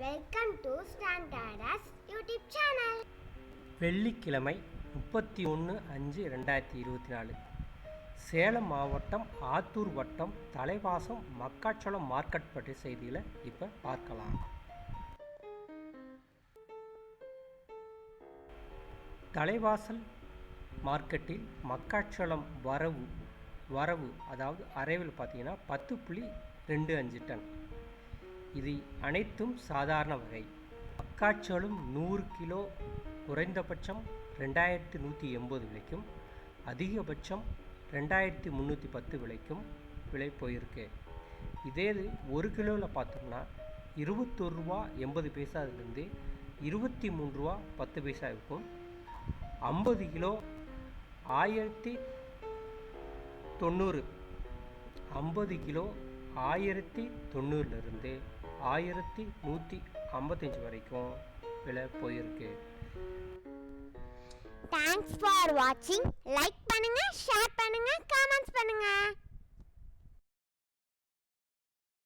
Welcome to standards YouTube channel வெள்ளிக்கிழமை முப்பத்தி ஒன்று அஞ்சு ரெண்டாயிரத்தி இருபத்தி நாலு. சேலம் மாவட்டம் ஆத்தூர் வட்டம் தலைவாசம் மக்காச்சோளம் மார்க்கெட் பற்றிய செய்திகளை இப்போ பார்க்கலாம். தலைவாசல் மார்க்கெட்டில் மக்காச்சோளம் வரவு வரவு அதாவது அரைவில் பார்த்தீங்கன்னா பத்து புள்ளி ரெண்டு அஞ்சு டன். இது அனைத்தும் சாதாரண வகை. மக்காச்சோளம் நூறு கிலோ குறைந்தபட்சம் ரெண்டாயிரத்தி நூற்றி எண்பது விலைக்கும் அதிகபட்சம் ரெண்டாயிரத்தி முந்நூற்றி பத்து விலைக்கும் விலை போயிருக்கு. இதே இது ஒரு கிலோவில் பார்த்தோம்னா இருபத்தொரு ரூபா எண்பது பைசாவிலேருந்து இருபத்தி மூணு ரூபா பத்து பைசா இருக்கும். ஐம்பது கிலோ ஆயிரத்தி தொண்ணூறு. ஐம்பது கிலோ ஆயிரத்தி தொண்ணூறுலேருந்து ஆயிரத்தி நூற்றி ஐம்பத்தஞ்சு வரைக்கும் விலை போயிருக்கு. தேங்க்ஸ் ஃபார் வாட்சிங் லைக் பண்ணுங்க ஷேர் பண்ணுங்க கமெண்ட்ஸ்